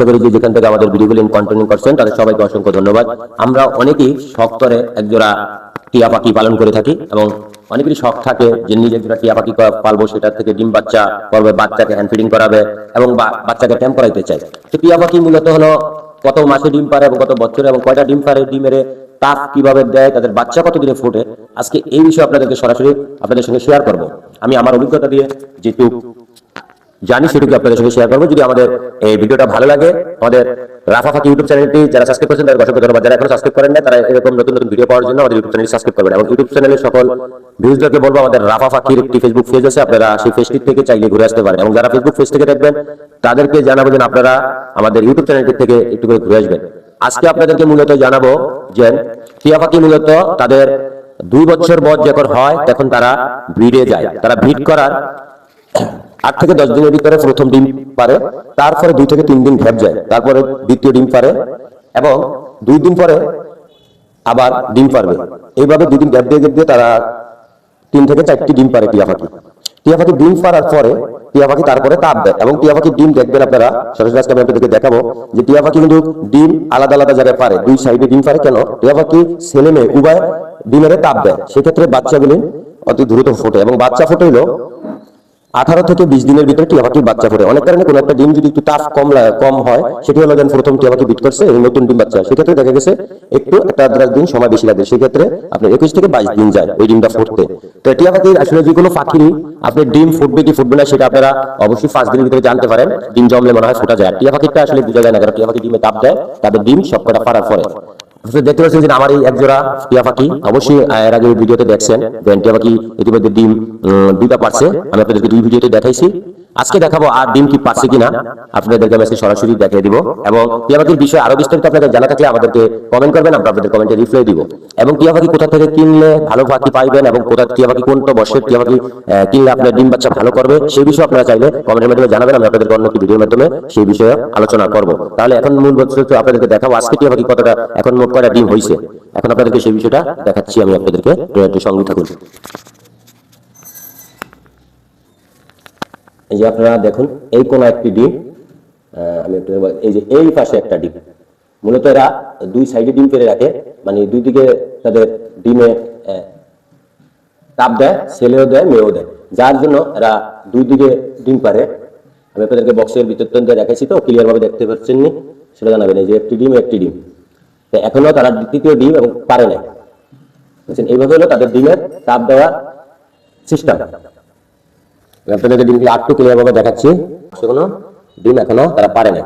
আশা যে যেখান থেকে আমাদের ভিডিওগুলি কন্টিনিউ করছেন, তাদের সবাইকে অসংখ্য ধন্যবাদ। আমরা অনেকেই শখ একজোড়া টিয়া পাখি পালন করে থাকি এবং অনেকেরই শখ থাকে যে নিজে একজোড়া টিয়া পাখি পালবো, সেটা থেকে ডিম বাচ্চা করবে, বাচ্চাকে হ্যান্ড ফিডিং করাবে এবং বাচ্চাকে ট্যাম্প করাইতে চাই। তো টিয়া পাখি মূলত হলো কত মাসে ডিম পারে এবং কত বছরে এবং কয়টা ডিম পারে, ডিমের তাপ কীভাবে দেয়, তাদের বাচ্চা কত দিনে ফোটে? আজকে এই বিষয়ে আপনাদেরকে সরাসরি আপনাদের সঙ্গে শেয়ার করব। আমি আমার অভিজ্ঞতা দিয়ে যেহেতু জানি সেটুকু আপনাদের সঙ্গে শেয়ার করব। যদি আমাদের এই ভিডিওটা ভালো লাগে আমাদের রাফা ফাকি ইউটিউব চ্যানেলটি যারা সাবস্ক্রাইব করেছেন তাদের অসংখ্য ধন্যবাদ যারা এখনও সাবস্ক্রাইব করেন না তারা এরকম নতুন নতুন ভিডিও পাওয়ার জন্য আমাদের ইউটিউব চ্যানেল সাবস্ক্রাইব করবেন। এবং ইউটিউব চ্যানেলের সকল ভিউজদেরকে বলব আমাদের রাফা ফাকির একটি ফেসবুক পেজ আছে। আপনারা সেই পেজটি থেকে চাইলে ঘুরে আসতে পারেন। এবং যারা ফেসবুক পেজ থেকে দেখবেন তাদেরকে জানাব যেন আপনারা আমাদের ইউটিউব চ্যানেলটি থেকে একটু করে ঘুরে আসবেন। আজকে আপনাদেরকে মূলত জানাব যে টিয়া পাখি মূলত তাদের দুই বছর বয়স যখন হয় তখন তারা ভিড়ে যায়। তারা ভিড় করার আট থেকে দশ দিনের ভিতরে প্রথম ডিম পারে, তারপরে দুই থেকে তিন দিন গ্যাপ যায়, তারপরে দ্বিতীয় ডিম পারে এবং দুই দিন পরে আবার ডিম পারবে। এইভাবে দুদিন গ্যাপ দিয়ে গ্যাপ দিয়ে তারা তিন থেকে চারটি ডিম পারে টিয়া পাখি। টিয়া পাখি ডিম পারার পরে টিয়া পাখি তারপরে তাপ দেয় এবং টিয়া পাখির ডিম দেখবেন আপনারা, সরাসরি আজকে আমি দেখাবো যে টিয়া পাখি কিন্তু ডিম আলাদা আলাদা জায়গায় পারে, দুই সাইডে ডিম পারে। কেন? টিয়া পাখি ছেলে মেয়ে উভয় ডিমের তাপ দেয়। সেক্ষেত্রে বাচ্চাগুলি অতি দ্রুত ফোটে এবং বাচ্চা ফোটে হলো আঠারো থেকে বিশ দিনের ভিতরে টিয়া পাখির বাচ্চা ফোটে অনেক কারণে কোনো একটা ডিম যদি একটু তাপ কম কম হয়, সেটি হলো যেন প্রথম টিয়া পাখি বিট করছে, এই নতুন ডিম বাচ্চা। সেক্ষেত্রে দেখা গেছে, একটু একটা আধ দিন সময় বেশি লাগে। সেক্ষেত্রে আপনার একুশ থেকে বাইশ দিন যায় ওই ডিমটা ফুটতে। তো টিয়া পাখির আসলে যে কোনো পাখিরই আপনার ডিম ফুটবে কি ফুটবে না সেটা আপনারা অবশ্যই পাঁচ দিনের ভিতরে জানতে পারেন। ডিম জমলে মনে হয় ফোটা যায়। টিয়া পাখিটা আসলে বোঝা যায় না, কারণ টিয়া পাখি ডিমে তাপ দেয়, তাদের ডিম সবকটা পারার পরে। আপনি দেখতে পাচ্ছেন যে আমার এই একজোড়া টিয়া পাখি, অবশ্যই এর আগে ভিডিওতে দেখছেন টিয়া পাখি ইতিমধ্যে ডিম দুইটা পারছে। আমি আপনাদেরকে দুই ভিডিওতে দেখাইছি। আজকে দেখাবো আর ডিম কি পারছে কিনা। আপনাদেরকে আমি সরাসরি দেখিয়ে দিব এবং টিয়া পাখির বিষয়ে আরও বিস্তারিত আপনাদের জানা থাকলে আমাদেরকে কমেন্ট করবেন, আমরা আপনাদের কমেন্টে রিপ্লাই দিব। এবং টিয়া পাখি কোথা থেকে কিনলে ভালো পাখি পাইবেন এবং কোথা টিয়া পাখি কোনটা বর্ষের টিয়া পাখি কিনলে আপনার ডিম বাচ্চা ভালো করবে, সেই বিষয়ে আপনারা চাইলে কমেন্টের মাধ্যমে জানাবেন, আমি আপনাদের অন্য একটি ভিডিওর মাধ্যমে সেই বিষয়ে আলোচনা করব। তাহলে এখন মূল বস্তু আপনাদেরকে দেখাবো, আজকে টিয়া পাখি কতটা এখন মোট কয়টা ডিম হয়েছে এখন আপনাদেরকে সেই বিষয়টা দেখাচ্ছি, আমি আপনাদেরকে সঙ্গে থাকুন। এই যে আপনারা দেখুন, এই কোন একটি ডিম আমি এই যে এই পাশে একটা ডিম। মূলত এরা দুই সাইডে ডিম পেরে রাখে মানে দুই দিকে তাদের ডিমে তাপ দেয় ছেলেও দেয়, মেয়েও দেয়। যার জন্য এরা দুই দিকে ডিম পারে আমি আপনাদেরকে বক্সের ভিতর দিয়ে দেখাইছি তো ক্লিয়ার ভাবে দেখতে পাচ্ছেন নি সেটা জানাবেন, এই যে একটি ডিম একটি ডিম। তো এখনও তারা দ্বিতীয় ডিম এবং পারে নাই। বুঝছেন? এইভাবে হলো তাদের ডিমের তাপ দেওয়ার সিস্টেম আপনাদেরকে ডিমগুলো আটটু ক্লিয়ারভাবে দেখাচ্ছি। সেগুলো ডিম এখনও তারা পারে না